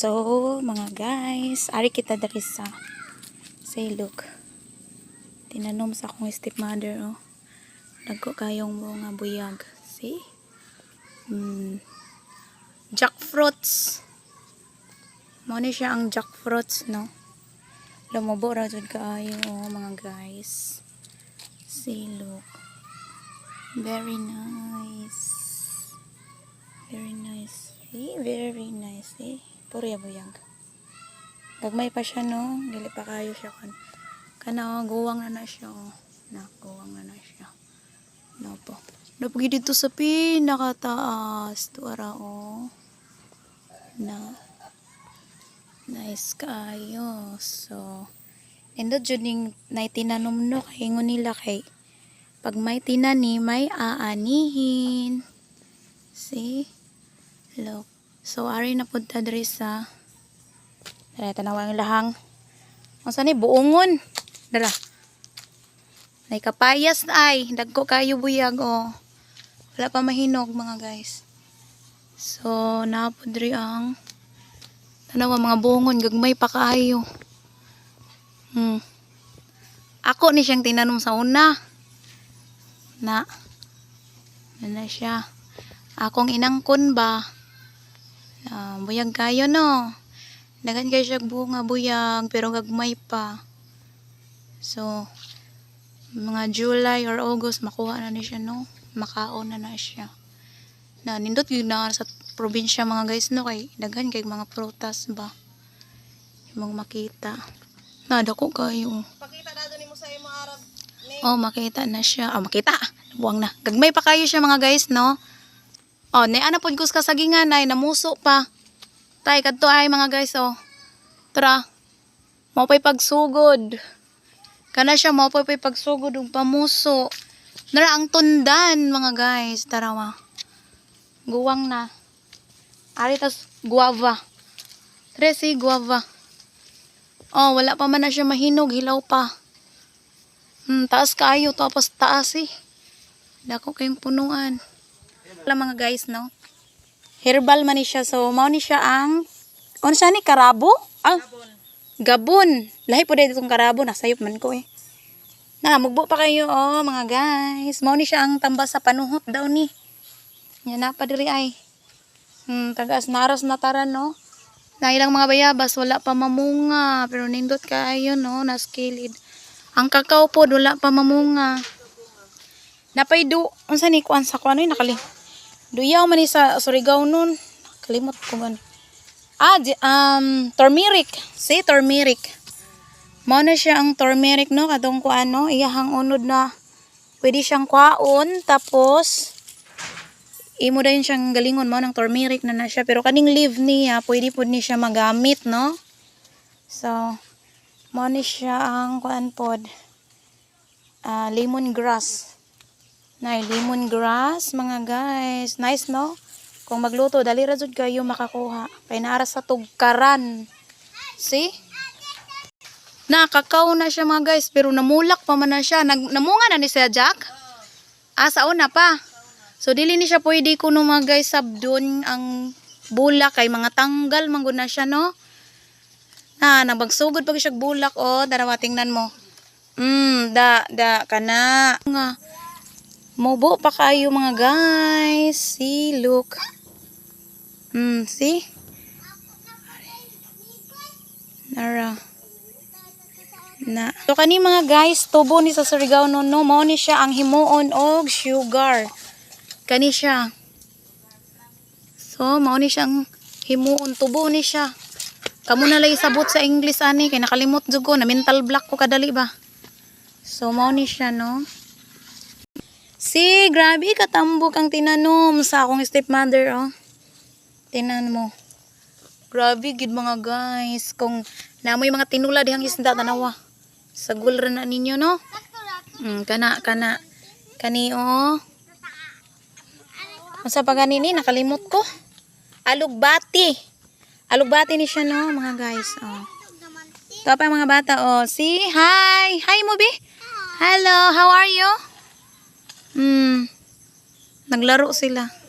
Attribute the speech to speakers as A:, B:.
A: So, mga guys, ari kita dari sa say look. Tinanom sa akong stepmother, oh. Nagko kayong mga buyag. See? Mm. Jackfruits. Mo ni siya ang jackfruits, no? Lumubo ra jud kaayo, oh, mga guys. See, look. Very nice. Very nice. Eh, very nice. Eh, puro ya buyag. Gagmay pa siya, no? Dili pa kayo siya kan. Kana, oh, guwang na na siya, oh. Na, guwang na na siya. No po. Napagi dito sa pinakataas. Tuara, oh. Na. Nice kayo. So, endo jud ning naitinanom no kay nila kay pag may tinani may aanihin. See? Look. So, ari na punta diri sa Dara, tanawang lahang. Ang sani, buongon. Dara. Nay kapayas na ay. Dagko kayo buyag, oh. Wala pa mahinog, mga guys. So, napod diri ang tanawa mga buongon. Gagmay pa kayo. Hmm. Ako ni siyang tinanong sa una. Na. Ano na siya. Akong inangkon ba? Ah, buyag kayo no. Dagan kayo siya bunga buyag pero gagmay pa. So mga July or August makuha na ni siya no. Makaon na na siya. Na nindot gyud na sa probinsya mga guys no kay daghan kay mga prutas ba. Imong makita. Na dako kayo.
B: Pakita na doon mo sa imo Arab. Ni.
A: Oh, makita na siya. Oh, makita. Buwang na. Gagmay pa kayo siya mga guys, no? Oh, nay ana pod kus kasagingan ay namuso pa. Tay kadto ay mga guys, oh. Tara. Mo pa'y pagsugod. Kana siya mo pa'y pagsugod ug pamuso. Nara ang tundan mga guys, tara wa. Guwang na. Ari tas guava. Tre si guava. Oh, wala pa man na siya mahinog, hilaw pa. Hmm, taas kayo, tapos taas eh. Dako kayong punuan. Wala mga guys, no? Herbal man ni siya. So, mao siya ang, ano siya ni, karabo? Ah, gabon. Lahi po dito itong karabo. Nasayop man ko eh. Na, mugbo pa kayo, oh, mga guys. Mao siya ang tambas sa panuhot daw ni. Yan na pa diri ay. Hmm, tagas naras na tara, no? Na ilang mga bayabas, wala pa mamunga. Pero nindot kayo, no? Naskilid. Ang kakao po, wala pa mamunga. Napay du, unsa ni kuan sa kuan ano nakali. Duyaw man sa Surigao nun. Kalimot ko man. Ah, um, turmeric. Si turmeric. Mao siya ang turmeric no kadong kuan no, iyahang unod na pwede siyang kwaon tapos imo dayon siyang galingon mo ng turmeric na na siya pero kaning leaf niya pwede pud ni siya magamit no. So, ni siya ang kuan pod ah lemongrass. Nay, lemongrass, mga guys. Nice, no? Kung magluto, dali ra jud kayo makakuha. Kay naara sa tugkaran. See? Nakakaw na siya mga guys, pero namulak pa man na siya. Nag, namunga na ni siya, Jack? Ah, sa una pa. So, dili ni siya pwede kuno mga guys sabdon ang bulak kay mga tanggal manggod na siya, no? Na, nabagsugod pag siya bulak, oh. Darawa, tingnan mo. Mm, da, da, kana. Nga. Mubo pa kayo mga guys. See, look. Hmm, see? Nara. Na. So kani mga guys, tubo ni sa Surigao no, mao ni siya ang himuon og sugar. Kani siya. So, mao ni siyang himuon, tubo ni siya. Kamu na lang isabot sa English ani kay nakalimot jud ko na mental block ko kadali ba. So, mao ni siya no. Si, grabe katambok ang tinanom sa akong stepmother, oh. Tinan mo. Grabe, gid mga guys. Kung namoy mga tinula dihang isda, tanawa. Sagol ra na ninyo, no? Mm, kana, kana. Kani, oh. Masa pa ganini, nakalimot ko. Alugbati. Alugbati ni siya, no, mga guys. Oh. Ito pa mga bata, oh. See, hi. Hi, Mobi. Hello, how are you? Hmm. Naglaro sila.